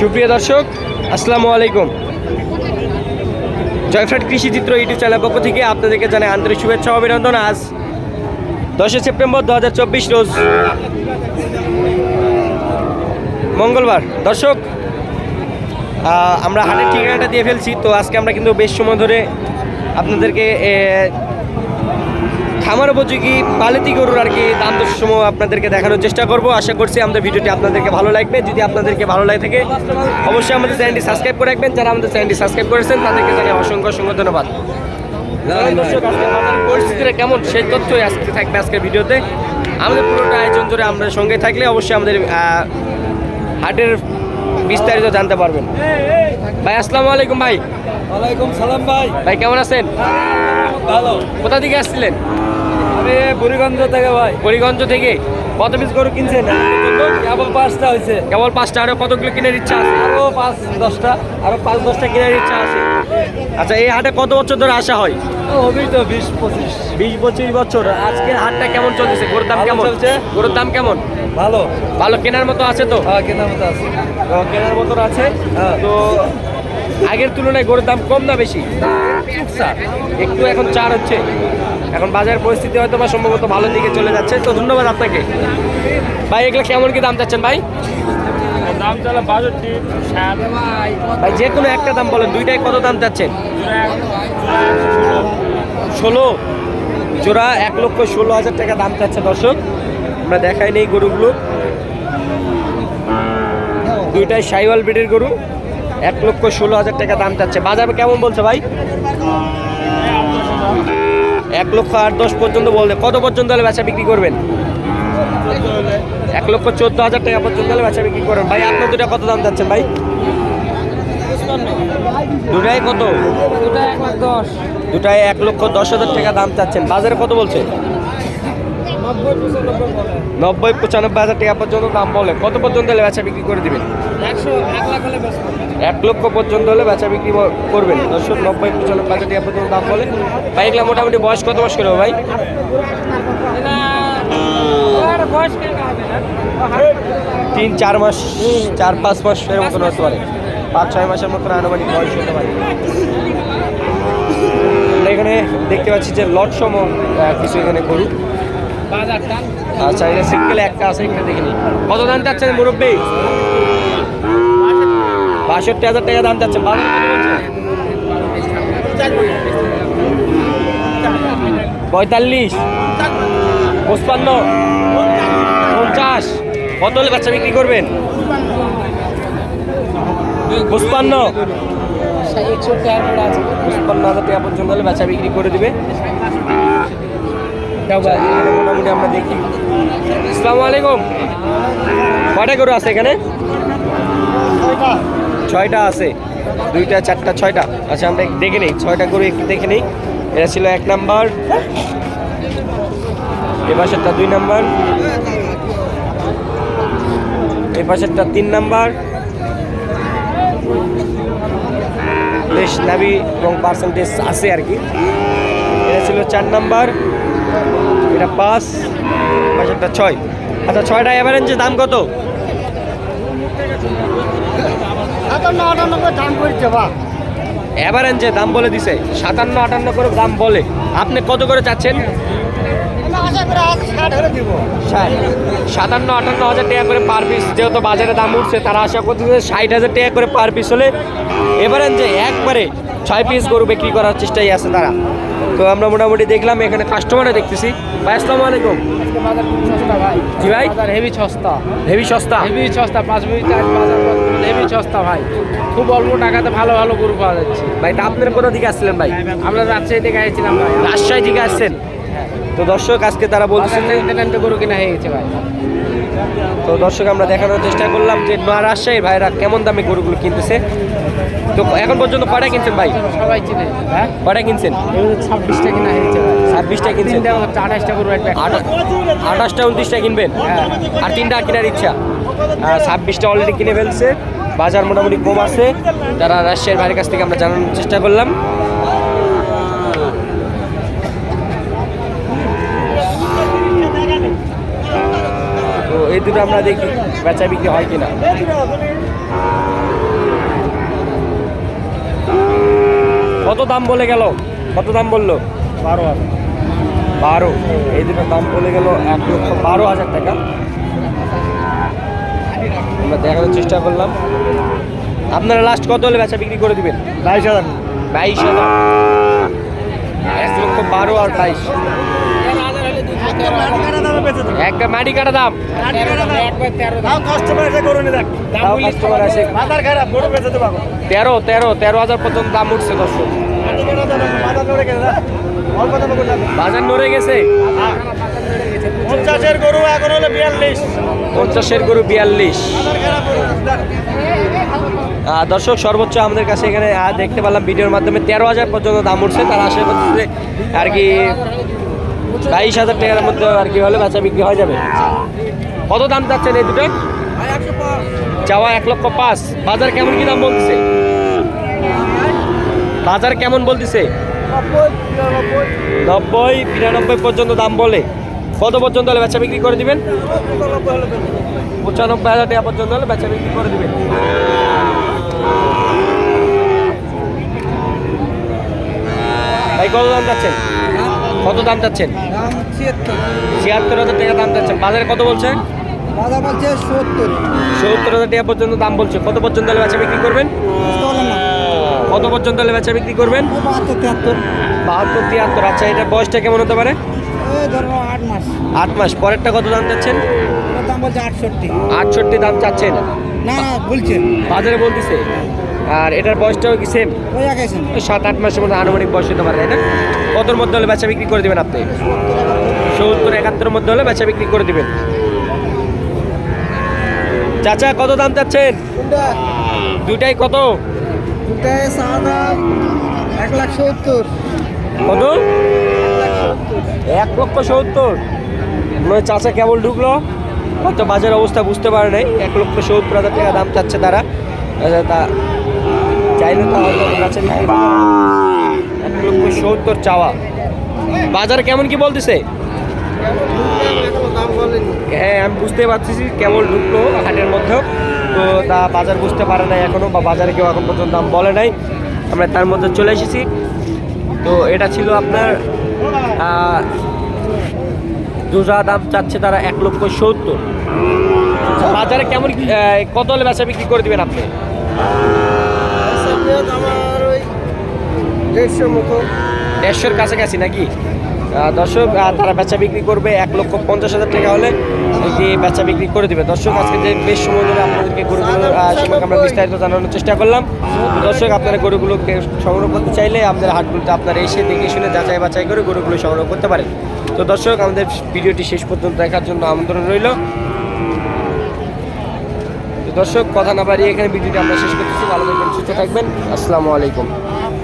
সুপ্রিয় দর্শক, আসসালামু আলাইকুম। জয়ফ্রাট কৃষি চিত্র ইউটিউব চ্যানেল পক্ষ থেকে আপনাদেরকে জানাই আন্তরিক শুভেচ্ছা অভিনন্দন। আজ দশই সেপ্টেম্বর দু হাজার চব্বিশ রোজ মঙ্গলবার। দর্শক আমরা হাটের ঠিকানাটা দিয়ে ফেলছি, তো আজকে আমরা কিন্তু বেশ সময় ধরে আপনাদেরকে খামার উপযোগী পালিতি গরুর আর কি দাম সময় আপনাদেরকে দেখানোর চেষ্টা করব। আশা করছি আমাদের ভিডিওটি আপনাদেরকে ভালো লাগবে। যদি আপনাদেরকে ভালো লাগে থাকে, অবশ্যই আমাদের চ্যানেলটি সাবস্ক্রাইব করে রাখবেন। যারা আমাদের চ্যানেলটি সাবস্ক্রাইব করেছেন, তাদেরকে জানাই অসংখ্য অসংখ্য ধন্যবাদ। পরিস্থিতিটা কেমন? সেই তথ্যই আজকে থাকবে আজকের ভিডিওতে। আমাদের পুরোটা আয়োজন ধরে আমরা সঙ্গে থাকলে অবশ্যই আমাদের হাটের বিস্তারিত জানতে পারবেন। ভাই আসসালামু আলাইকুম ভাই। ওয়ালাইকুম সালাম ভাই। ভাই কেমন আছেন? ভালো। কোথা থেকে আসছিলেন? আমি বুড়িগঞ্জ থেকে ভাই। বুড়িগঞ্জ থেকে? কত পিস গরু কিনছেন? কেবল পাঁচটা হয়েছে কেবল পাঁচটা আরও কতগুলো কেনার ইচ্ছা আছে? আরও পাঁচ দশটা। আরও পাঁচ দশটা কেনার ইচ্ছা আছে। আচ্ছা এই হাটে কত বছর ধরে আসা হয়? হবেই তো বিশ পঁচিশ। বিশ পঁচিশ বছর। আজকের হাটটা কেমন চলতেছে? গরুর দাম কেমন। গরুর দাম কেমন? ভালো। ভালো কেনার মতো আছে তো? হ্যাঁ কেনার মতো আছে। কেনার মতো আছে? হ্যাঁ। তো আগের তুলনায় গরুর দাম কম না বেশি? একটু এখন চার হচ্ছে। এখন বাজার পরিস্থিতি হয়তো বা সম্ভবত ভালো দিকে চলে যাচ্ছে। তো ধন্যবাদ আপনাকে। ভাই এগুলো কেমন কি দাম চাচ্ছেন ভাই? দাম চলে বাষট্টি ষাট ভাই, যে কোনো একটা দাম বলেন, দুইটাই কত দাম চাচ্ছেন? ষোলো। জোড়া এক লক্ষ ষোলো হাজার টাকা দাম চাচ্ছে দর্শক। আমরা দেখাই নেই গরুগুলো। দুইটাই সাইওয়াল ব্রিডের গরু। এক লক্ষ ষোলো হাজার টাকা দাম চাচ্ছে। বাজারে কেমন বলছে ভাই? এক লক্ষ আট দশ পর্যন্ত বললে কত পর্যন্ত হলে বেচা বিক্রি করবেন? এক লক্ষ চোদ্দ হাজার টাকা পর্যন্ত হলে বেচা বিক্রি করেন। ভাই আপনার দুটা কত দাম চাচ্ছেন ভাই? দুটাই কত? দশ। দুটাই এক লক্ষ দশ হাজার টাকা দাম চাচ্ছেন। বাজারে কত বলছে? নব্বই পঁচানব্বই হাজার টাকা পর্যন্ত দাম বলে। কত পর্যন্ত হলে বেচা বিক্রি করে দিবেন? এক এক লক্ষ পর্যন্ত হলে বেচা বিক্রি করবেন। দর্শক নব্বই পঁচানব্বই হাজার টাকা পর্যন্ত দাম বলে। ভাই এগুলা মোটামুটি বয়স কত মাস করে হবে ভাই? তিন, চার মাস, চার, পাঁচ মাস এর মতন হতে পারে। পাঁচ, ছয় মাসের মতন আনুমানিক বয়স হতে পারে। এখানে দেখতে পাচ্ছি যে লট সম কিছু এখানে গরু। আচ্ছা এটা সিঙ্গেল একটা আছে, একটা দেখিনি কত দাম চাচ্ছেন মুরব্বী? বাষট্টি হাজার টাকা দাম চাচ্ছেন। পঁয়তাল্লিশ। পঁচপান্ন। পঞ্চাশ। কত বাচ্চা বিক্রি করবেন। একষট্টি হাজার হলে বেচা বিক্রি করে আমরা দেখি। আলাইকুম। গরু আছে এখানে? ছয়টা আছে। দুইটা, চারটা, ছয়টা। আচ্ছা আমরা দেখে নিই। ছয়টা গরু একটু দেখে নিই। এটা ছিল এক নাম্বার। এ পাশেরটা দুই নাম্বার। এ পাশেরটা তিন নাম্বার। বেশ নাবি এবং পার্সেন্টেজ আছে আর কি। এটা ছিল চার নাম্বার। এটা পাঁচ, পাশেরটা ছয়। আচ্ছা ছয়টা অ্যাভারেঞ্জের দাম কত? দাম করছে বা অ্যাভারেঞ্জে দাম বলে দিছে, সাতান্ন, আটান্ন করে দাম বলে। আপনি কত করে চাচ্ছেন? সাতান্ন, আটান্ন হাজার টাকা করে পার পিস যেহেতু বাজারে দাম উঠছে, তারা আশা করতেছে ষাট হাজার টাকা করে পার পিস হলে এভারেঞ্জে একবারে ছয় পিস গরু বিক্রি করার চেষ্টাই আছে তারা। তো আমরা মোটামুটি দেখলাম এখানে কাস্টমারে দেখতেছি। ভাই আসসালামু আলাইকুম। জি ভাই। হেভি সস্তা। হেভি সস্তা? হেভি সস্তা পাঁচ মিনিট হেভি সস্তা ভাই। খুব অল্প টাকাতে ভালো ভালো গরু পাওয়া যাচ্ছে। ভাই তা আপনার কোথা থেকে আসছিলেন ভাই? আমরা রাজশাহী থেকে আইছিলাম ভাই। রাজশাহী থেকে আসছেন? তো দর্শক আজকে তারা বলছেন গরু কিনা হয়ে গেছে ভাই। তো দর্শক আমরা দেখানোর চেষ্টা করলাম যে না রাজশাহীর ভাইরা কেমন দামে গরুগুলো কিনতেছে। তো এখন পর্যন্ত কয়টা কিনছেন ভাই? সবাই চিনে। হ্যাঁ? কয়টা কিনছেন? ছাব্বিশটা কিনা হয়েছে ছাব্বিশটা কিনছেন? আঠাশটা আটা- আঠাশটা উনত্রিশটা কিনবেন? হ্যাঁ। আর তিনটা কেনার ইচ্ছা? ছাব্বিশটা অলরেডি কিনে ফেলছে। বাজার মোটামুটি কম আছে। তারা রাশিয়ার ভাইয়ের কাছ থেকে আমরা জানানোর চেষ্টা করলাম। তো এই দুটো আমরা দেখি বেচা বিক্রি হয় কিনা। কত দাম বলে গেল? কত দাম বলল? বারো হাজার। বারো। এই দুটোর দাম বলে গেল এক লক্ষ বারো হাজার টাকা। আমরা দেখানোর চেষ্টা করলাম। আপনারা লাস্ট কত হলে বেচা বিক্রি করে দিবেন? বাইশ হাজার। বাইশ হাজার। এক লক্ষ বারো আর বাইশ। একটা মাটি কাটা দাম। তেরো তেরো তেরো হাজার পর্যন্ত দাম উঠছে দর্শক। বাজার নড়ে গেছে। পঞ্চাশের গরু এখন হলো বিয়াল্লিশ। পঞ্চাশের গরু বিয়াল্লিশ। দর্শক সর্বোচ্চ আমাদের কাছে এখানে দেখতে পেলাম ভিডিওর মাধ্যমে তেরো হাজার পর্যন্ত দাম উঠছে। তার আশেপাশে আর কি বাইশ হাজার টাকার মধ্যে আর কি হলে বেচা বিক্রি হয়ে যাবে। কত দাম চাচ্ছেন এই দুটো? চাওয়া এক লক্ষ পাঁচ। বাজার কেমন কি দাম বলতেছে? বাজার কেমন বলতেছে? নব্বই বিরানব্বই পর্যন্ত দাম বলে। কত পর্যন্ত হলে বেচা বিক্রি করে দিবেন? পঁচানব্বই হাজার টাকা পর্যন্ত হলে বেচা বিক্রি করে দিবেন। ভাই কত দাম চাচ্ছেন? কত দাম চাচ্ছেন? ছিয়াত্তর হাজার টাকা দাম চাচ্ছেন। বাজারে কত বলছে সত্তর। সত্তর হাজার টাকা পর্যন্ত দাম বলছে। কত পর্যন্ত হলে বেচা বিক্রি করবেন? কত পর্যন্ত হলে বেচা বিক্রি করবেন? বাহাত্তর তিয়াত্তর। বাহাত্তর তিয়াত্তর। আচ্ছা এটার বয়সটা কেমন হতে পারে? ধরো আট মাস। আট মাস। পরেরটা কত দাম চাচ্ছেন? দাম বলছে আটষট্টি। আটষট্টি দাম চাচ্ছেন? না না বলছে। বাজারে বলতেছে। আর এটার বয়সটাও কি সেম ওই সাত আট মাসের মধ্যে আনুমানিক বয়স হতে পারে না? কতর মধ্যে হলে বেচা বিক্রি করে দেবেন আপনি? সত্তর একাত্তরের মধ্যে হলে বেচা বিক্রি করে দিবেন। চাচা কত দাম চাচ্ছেন? দুইটাই কত? দুটাই সাদা এক লাখ সত্তর। কত? এক লক্ষ সত্তর। মনে চাচা কেবল ঢুকলো। হয়তো বাজার অবস্থা বুঝতে পারে নাই। এক লক্ষ সত্তর হাজার টাকা দাম চাচ্ছে তারা। আচ্ছা, তা চাইলে তো হয়তো কাছে। এক লক্ষ সত্তর চাওয়া। বাজার কেমন কি বলতেছে? হ্যাঁ আমি বুঝতে পারছি কেবল ঢুকলো হাটের মধ্যেও। তো তা বাজার বুঝতে পারে নাই এখনও বা বাজারে কেউ এখন পর্যন্ত দাম বলে নাই। আমরা তার মধ্যে চলে এসেছি। তো এটা ছিল আপনার দুজা দাম চাচ্ছে তারা এক লক্ষ সত্তর। বাজারে কেমন কত হলে বেচা বিক্রি করে দিবেন আপনি? আমার দেড়শো মতো। দেড়শোর কাছাকাছি নাকি? দর্শক তারা বেচা বিক্রি করবে এক লক্ষ পঞ্চাশ হাজার টাকা হলে। এটি বেচা বিক্রি করে দিবে। দর্শক, আজকে যে বেশ সময় ধরে আপনাদেরকে গরুগুলো সম্পর্কে আমরা বিস্তারিত জানানোর চেষ্টা করলাম। দর্শক, আপনারা গরুগুলোকে সংগ্রহ করতে চাইলে আমাদের হাটগুলোতে আপনারা এসে দেখে শুনে যাচাই বাছাই করে গরুগুলো সংগ্রহ করতে পারেন। তো দর্শক, আমাদের ভিডিওটি শেষ পর্যন্ত দেখার জন্য আমন্ত্রণ রইল। দর্শক, কথা না বাড়িয়ে এখানে ভিডিওটি আমরা শেষ করতেছি। ভালো থাকবেন, সুস্থ থাকবেন। আসসালামু আলাইকুম।